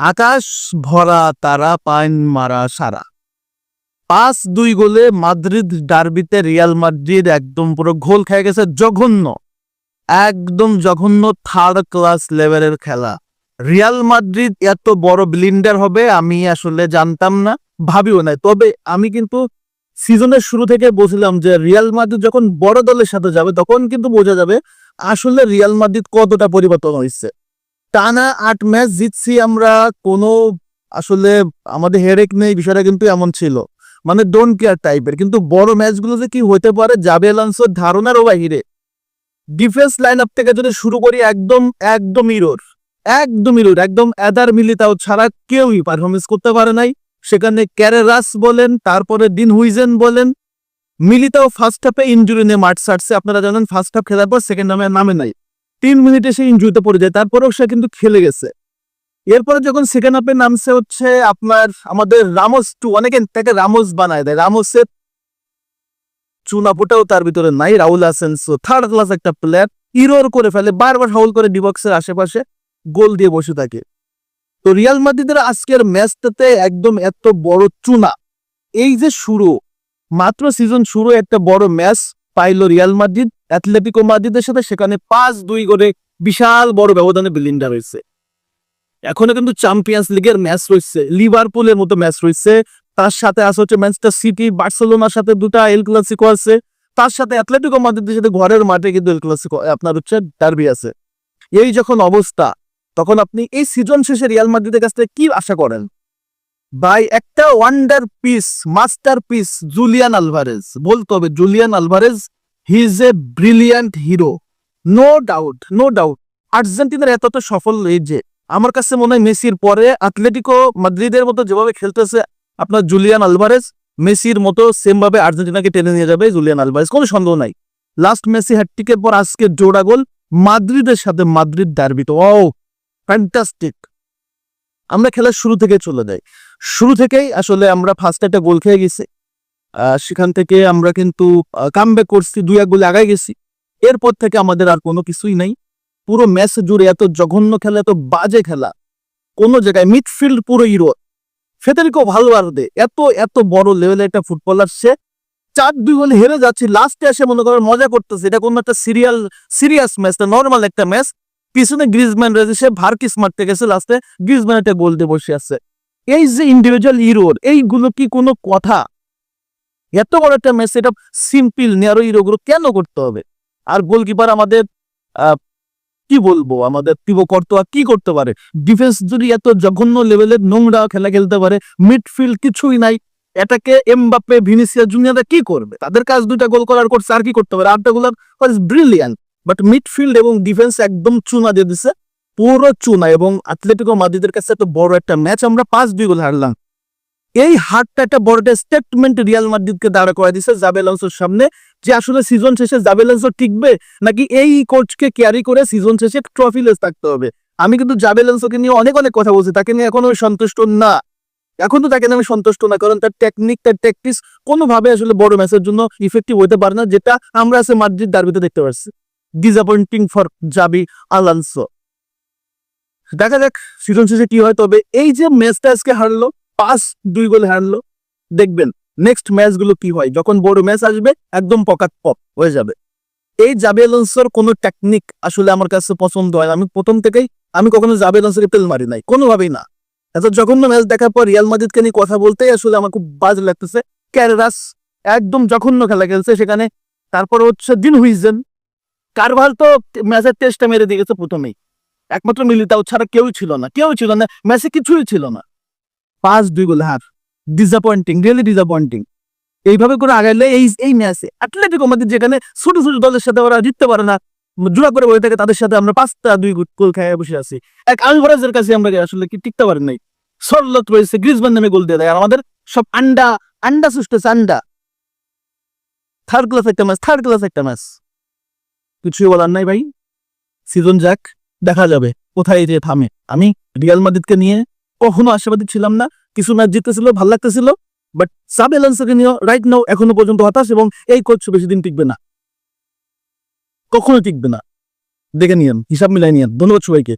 আকাশ ভরা তারা পাইন মারা সারা। পাঁচ দুই গোলে মাদ্রিদ ডার্বিতে রিয়াল মাদ্রিদ একদম পুরো ঘোল খেয়ে গেছে, জঘন্য। একদম জঘন্য থার্ড ক্লাস লেভেলের খেলা। রিয়াল মাদ্রিদ এত বড় ব্লিন্ডার হবে আমি আসলে জানতাম না, ভাবিও নাই। তবে আমি কিন্তু সিজনের শুরু থেকে বলছিলাম যে রিয়াল মাদ্রিদ যখন বড় দলের সাথে যাবে, তখন কিন্তু বোঝা যাবে আসলে রিয়াল মাদ্রিদ কতটা পরিবর্তন হয়েছে। টানা আট ম্যাচ জিতছি আমরা, কোনো আসলে আমাদের হেরেক নেই, বিষয়টা কিন্তু এমন ছিল। মানে ডোন্ট কেয়ার টাইপের কিন্তু বড় ম্যাচগুলো যে কি হতে পারে যাবে আলান্সোর ধারণারও বাহিরে ডিফেন্স লাইন আপ থেকে যদি শুরু করি, একদম একদম ইরোর একদম ইরোর একদম এদার মিলিতাও ছাড়া কেউই পারফরমেন্স করতে পারে নাই। সেখানে ক্যারেরাস বলেন, তারপরে দিন হুইজেন বলেন। মিলিতাও ফার্স্ট হাফে ইঞ্জুরি নিয়ে মাঠ ছাড়ছে, আপনারা জানেন ফার্স্ট হাফ খেলার পর সেকেন্ড হাফে নামে নাই। তিন মিনিটে সে ইঞ্জুরিতে পড়ে যায়, তারপরেও সে কিন্তু খেলে গেছে। এরপরে যখন সেকেন্ড হাফে নামছে হচ্ছে আপনার আমাদের রামোস টু অনেকে তাকে রামোস বানায় দেয়। রামোসের চুনাপোটাও তার ভিতরে নাই, রাহুল আসেন্সো থার্ড ক্লাস একটা প্লেয়ার ইরোর করে ফেলে, বারবার হাউল করে ডিবক্সের আশেপাশে গোল দিয়ে বসে থাকে। তো রিয়াল মাদ্রিদের আজকের ম্যাচটাতে একদম এত বড় চুনা। এই যে শুরু, মাত্র সিজন শুরু একটা বড় ম্যাচ পাইলো রিয়াল মাদ্রিদ অ্যাথলেটিকো মাদ্রিদের সাথে সেখানে পাঁচ দুই করে বিশাল বড় ব্যবধানে বিলিন্ডার হয়েছে এখনও কিন্তু চ্যাম্পিয়ন্স লিগের ম্যাচ রয়েছে লিভারপুলের মতো ম্যাচ রয়েছে। তার সাথে আছে হচ্ছে ম্যানচেস্টার সিটি বার্সেলোনার সাথে দুটা এল ক্লাসিকো আছে। তার সাথে অ্যাথলেটিকো মাদ্রিদের সাথে ঘরের মাঠে কিন্তু এল ক্লাসিকো আপনার হচ্ছে ডার্বি আছে। এই যখন অবস্থা, তখন আপনি এই সিজন শেষে রিয়াল মাদ্রিদের কাছ থেকে কি আশা করেন? ভাই, একটা wonder piece masterpiece Julian Alvarez বলতে হবে Julian Alvarez he is a brilliant hero no doubt no doubt আর্জেন্টিনার এত তো সফল এই যে, আমার কাছে মনে হয় মেসির পরে আথলেটিকো মাদ্রিদের মতো যেভাবে খেলতেছে, আপনার জুলিয়ান আলভারেজ মেসির মতো সেম ভাবে আর্জেন্টিনাকে টেনে নিয়ে যাবে জুলিয়ান আলভারেজ কোনো সন্দেহ নাই। লাস্ট মেসি হ্যাটটিকের পর আজকে জোড়া গোল, মাদ্রিদের সাথে মাদ্রিদ ডার্বিত ও ফ্যান্টাস্টিক আমরা খেলার শুরু থেকে চলে যাই। শুরু থেকেই আসলে আমরা ফার্স্ট একটা গোল খেয়ে গেছি। সেখান থেকে আমরা কিন্তু কামব্যাক করছি, দুই এক গোলে আগায় গেছি। এরপর থেকে আমাদের আর কোনো কিছুই নাই। পুরো ম্যাচ জুড়ে এত জঘন্য খেলা, এত বাজে খেলা। কোনো জায়গায় মিডফিল্ড পুরো ইরো ফেদেরিকো ভালোবার্দে এত এত বড় লেভেলের একটা ফুটবলার সে চার দুই গোলে হেরে যাচ্ছে লাস্টে এসে মনে করেন মজা করতেছে। এটা কোনো একটা সিরিয়াল সিরিয়াস ম্যাচ না নর্মাল একটা ম্যাচ পিছনে গ্রিজম্যান রয়েছে, সে ভারকিস মারতে গেছে লাস্টে গ্রিজম্যান একটা গোল দিয়ে বসে আছে। এই যে ইন্ডিভিজুয়াল ইরোর এইগুলো কি কোনো কথা? এত বড় একটা ম্যাচ এটা সিম্পল নেয়ারো ইরোগুলো কেন করতে হবে? আর গোলকিপার আমাদের কি বলব? আমাদের তিবো কর্তোয়া কি করতে পারে? ডিফেন্স যদি এত জঘন্য লেভেলের নোংরা খেলা খেলতে পারে মিডফিল্ড কিছুই নাই, এটাকে এমবাপ্পে ভিনিসিয়া জুনিয়ররা কি করবে? তাদের কাজ দুইটা গোল করার করছে আর কি করতে পারে? আটটা গোল ব্রিলিয়ান্ট বাট মিডফিল্ড এবং ডিফেন্স একদম চুনা দিয়ে দিছে, পুরো চুনা এবং আথলেটিকো মাদিদের কাছে এত বড় একটা ম্যাচ আমরা পাঁচ দুই গোল হারলাম। এই হারটা একটা বড় একটা স্টেটমেন্ট রিয়াল মাদ্রিদকে দাঁড়া করে দিছে জাবেলান্সোর সামনে, যে আসলে সিজন শেষে জাবেলান্সো টিকবে নাকি এই কোচকে ক্যারি করে সিজন শেষে ট্রফি লেস থাকতে হবে? আমি কিন্তু জাবেলান্সোকে নিয়ে অনেক অনেক কথা বলছি, তাকে নিয়ে এখনও সন্তুষ্ট না। এখন তো তাকে আমি সন্তুষ্ট না, কারণ তার টেকনিক তার ট্যাকটিস কোনোভাবে আসলে বড় ম্যাচের জন্য ইফেক্টিভ হতে পারে না, যেটা আমরা আছে মাদ্রিদ ডার্বিতে দেখতে পাচ্ছি ডিসঅ্যাপয়েন্টিং ফর জাবি আলান্সো দেখা যাক সিজন শেষে কি হয়, তবে এই যে ম্যাচটা আজকে হারলো পাঁচ দুই গোলে হারলো। দেখবেন নেক্সট ম্যাচগুলো কি হয়? যখন বড় ম্যাচ আসবে, একদম পকাত পপ হয়ে যাবে। এই জাবি আলান্সোর কোনো টেকনিক আসলে আমার কাছে পছন্দ হয় আমি প্রথম থেকেই, আমি কখনো জাবি আলান্সোকে তেল মারি নাই, কোনোভাবেই না। এত জঘন্য ম্যাচ দেখার পর রিয়াল মাদ্রিদকে নিয়ে কথা বলতেই আসলে আমার খুব বাজ লাগতেছে। ক্যারেরাস একদম জঘন্য খেলা খেলছে সেখানে। তারপর হচ্ছে দিন হুইজেন। কারভাল তো ম্যাচের টেস্টটা মেরে দিয়ে গেছে প্রথমেই। একমাত্র মিলিতাও ছাড়া কেউ ছিল না। কেউ ছিল না। ম্যাচে কিছুই ছিল না। পাঁচ দুই গোল হার। ডিসঅ্যাপয়েন্টিং রিয়েলি ডিসঅ্যাপয়েন্টিং এইভাবে করে আগাইলে এই এই ম্যাচে অ্যাথলেটিক আমাদের যেখানে ছোট ছোট দলের সাথে ওরা জিততে পারে না, জোড়া করে বসে থাকে, তাদের সাথে আমরা পাঁচটা, দুই গোল খেয়ে বসে আছি। এক আলভারেজের কাছে আমরা আসলে কি টিকতে পারি নাই। সরলত রয়েছে গ্রিজমান নামে গোল দিয়ে দেয়। আর আমাদের সব আন্ডা আন্ডা সুস্থ আন্ডা। থার্ড ক্লাস একটা ম্যাচ থার্ড ক্লাস একটা ম্যাচ কিছুই বলার নাই ভাই। সিজন যাক, দেখা যাবে। কোথায় যে থামে। আমি রিয়াল মাদ্রিদকে নিয়ে কখনো আশাবাদী ছিলাম না। কিছু ম্যাচ জিতেছিল, ভালো লাগতেছিল বাট সাব এলান্সাকে নিয়ে রাইট নাও এখনও পর্যন্ত হতাশ এবং এই কোচ বেশি দিন টিকবে না। কখনো টিকবে না। দেখে নিয়েন, হিসাব মিলাই নিয়েন। ধন্যবাদ সবাইকে।